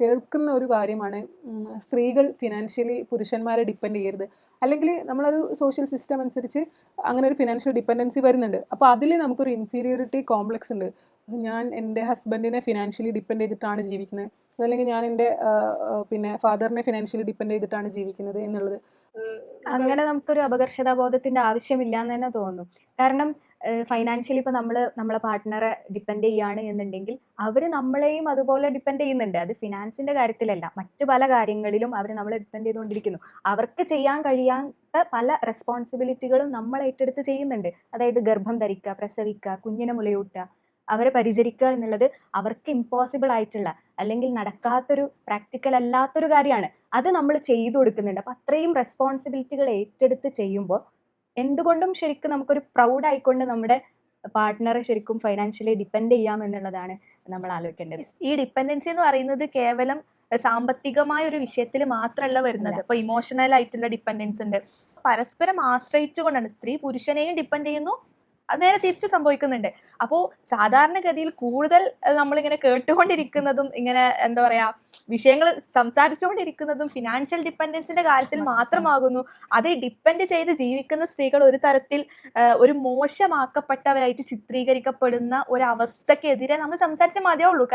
കേൾക്കുന്ന ഒരു കാര്യമാണ് സ്ത്രീകൾ ഫിനാൻഷ്യലി പുരുഷന്മാരെ ഡിപ്പെൻഡ് ചെയ്യരുത്. അല്ലെങ്കിൽ നമ്മളൊരു സോഷ്യൽ സിസ്റ്റം അനുസരിച്ച് അങ്ങനെ ഒരു ഫിനാൻഷ്യൽ ഡിപ്പെൻഡൻസി വരുന്നുണ്ട്. അപ്പോൾ അതിൽ നമുക്കൊരു ഇൻഫീരിയോറിറ്റി കോംപ്ലക്സ് ഉണ്ട്. ഞാൻ എന്റെ ഹസ്ബൻഡിനെ ഫിനാൻഷ്യലി ഡിപ്പെൻഡ് ചെയ്തിട്ടാണ് ജീവിക്കുന്നത്. അതല്ലെങ്കിൽ ഞാൻ എന്റെ പിന്നെ ഫാദറിനെ ഫിനാൻഷ്യലി ഡിപ്പെൻഡ് ചെയ്തിട്ടാണ് ജീവിക്കുന്നത് എന്നുള്ളത്. അങ്ങനെ നമുക്കൊരു അപകർഷതാബോധത്തിന്റെ ആവശ്യമില്ല എന്ന് തന്നെ തോന്നുന്നു. കാരണം ഫൈനാൻഷ്യലി ഇപ്പൊ നമ്മൾ നമ്മളെ പാർട്ട്ണറെ ഡിപ്പെൻഡ് ചെയ്യാണ് എന്നുണ്ടെങ്കിൽ അവർ നമ്മളെയും അതുപോലെ ഡിപ്പെൻഡ് ചെയ്യുന്നുണ്ട്. അത് ഫിനാൻസിന്റെ കാര്യത്തിലല്ല. മറ്റു പല കാര്യങ്ങളിലും അവർ നമ്മളെ ഡിപ്പെൻഡ് ചെയ്തുകൊണ്ടിരിക്കുന്നു. അവർക്ക് ചെയ്യാൻ കഴിയാത്ത പല റെസ്പോൺസിബിലിറ്റികളും നമ്മൾ ഏറ്റെടുത്ത് ചെയ്യുന്നുണ്ട്. അതായത് ഗർഭം ധരിക്കുക പ്രസവിക്കുക കുഞ്ഞിനെ മുലയൂട്ടുക അവരെ പരിചരിക്കുക എന്നുള്ളത് അവർക്ക് ഇമ്പോസിബിൾ ആയിട്ടുള്ള അല്ലെങ്കിൽ നടക്കാത്തൊരു പ്രാക്ടിക്കൽ അല്ലാത്തൊരു കാര്യമാണ്. അത് നമ്മൾ ചെയ്തു കൊടുക്കുന്നുണ്ട്. അപ്പം അത്രയും റെസ്പോൺസിബിലിറ്റികൾ ഏറ്റെടുത്ത് ചെയ്യുമ്പോൾ എന്തുകൊണ്ടും ശരിക്കും നമുക്കൊരു പ്രൗഡ് ആയിക്കൊണ്ട് നമ്മുടെ പാർട്ട്ണറെ ശരിക്കും ഫൈനാൻഷ്യലി ഡിപ്പെൻഡ് ചെയ്യാം എന്നുള്ളതാണ് നമ്മൾ ആലോചിക്കേണ്ടത്. ഈ ഡിപ്പെൻഡൻസി എന്ന് പറയുന്നത് കേവലം സാമ്പത്തികമായ ഒരു വിഷയത്തിൽ മാത്രമല്ല വരുന്നത്. ഇപ്പൊ ഇമോഷണൽ ആയിട്ടുള്ള ഡിപ്പെൻഡൻസ് ഉണ്ട്. പരസ്പരം ആശ്രയിച്ചുകൊണ്ടാണ്. സ്ത്രീ പുരുഷനെയും ഡിപ്പെൻഡ് ചെയ്യുന്നു അത് നേരെ തിരിച്ചു സംഭവിക്കുന്നുണ്ട്. അപ്പോൾ സാധാരണഗതിയിൽ കൂടുതൽ നമ്മളിങ്ങനെ കേട്ടുകൊണ്ടിരിക്കുന്നതും ഇങ്ങനെ എന്താ പറയാ വിഷയങ്ങൾ സംസാരിച്ചുകൊണ്ടിരിക്കുന്നതും ഫിനാൻഷ്യൽ ഡിപ്പെൻഡൻസിന്റെ കാര്യത്തിൽ മാത്രമാകുന്നു. അത് ഡിപ്പെൻഡ് ചെയ്ത് ജീവിക്കുന്ന സ്ത്രീകൾ ഒരു തരത്തിൽ ഒരു മോശമാക്കപ്പെട്ടവരായിട്ട് ചിത്രീകരിക്കപ്പെടുന്ന ഒരു അവസ്ഥക്കെതിരെ നമ്മൾ സംസാരിച്ച മതിയാവുള്ളൂ.